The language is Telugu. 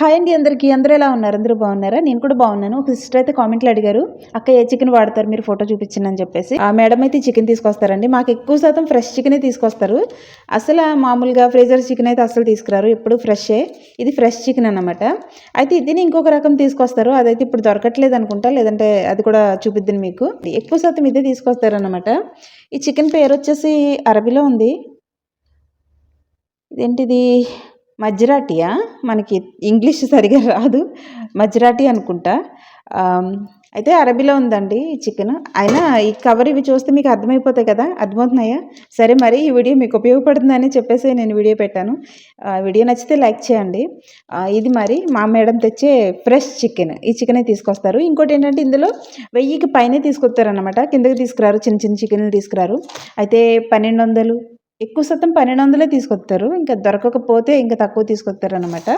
హాయ్ అండి అందరికీ. అందరూ ఎలా ఉన్నారు? అందరూ బాగున్నారా? నేను కూడా బాగున్నాను. ఒక సిస్టర్ అయితే కామెంట్లో అడిగారు అక్క ఏ చికెన్ వాడతారు? మీరు ఫోటో చూపించండి అని చెప్పేసి. ఆ మేడం అయితే చికెన్ తీసుకొస్తారండి. మాకు ఎక్కువ శాతం ఫ్రెష్ చికెనే తీసుకొస్తారు. అసలు మామూలుగా ఫ్రీజర్ చికెన్ అయితే అసలు తీసుకురారు. ఎప్పుడు ఫ్రెషే. ఇది ఫ్రెష్ చికెన్ అన్నమాట. అయితే ఇది ఇంకొక రకం తీసుకొస్తారు. అదైతే ఇప్పుడు దొరకట్లేదు అనుకుంటా. లేదంటే అది కూడా చూపిద్దాను మీకు. ఎక్కువ శాతం ఇదే తీసుకొస్తారనమాట ఈ చికెన్ పేరు వచ్చేసి అరబీలో ఉంది. ఇదేంటిది? మజ్రాటియా మనకి ఇంగ్లీష్ సరిగా రాదు. మజ్రాటి అనుకుంటా. అయితే అరబీలో ఉందండి ఈ చికెన్. అయినా ఈ కవర్ ఇవి చూస్తే మీకు అర్థమైపోతాయి కదా. అర్థమవుతున్నాయా? సరే మరి ఈ వీడియో మీకు ఉపయోగపడుతుందని చెప్పేసి నేను వీడియో పెట్టాను. వీడియో నచ్చితే లైక్ చేయండి. ఇది మరి మా మేడం తెచ్చే ఫ్రెష్ చికెన్. ఈ చికెనే తీసుకొస్తారు. ఇంకోటి ఏంటంటే ఇందులో వెయ్యికి పైనే తీసుకొస్తారు అనమాట కిందకి తీసుకురారు. చిన్న చిన్న చికెన్లు తీసుకురారు. అయితే పన్నెండు వందలు ఎక్కువ శాతం పన్నెండు వందలే తీసుకొస్తారు. ఇంకా దొరకకపోతే ఇంకా తక్కువ తీసుకొస్తారు అనమాట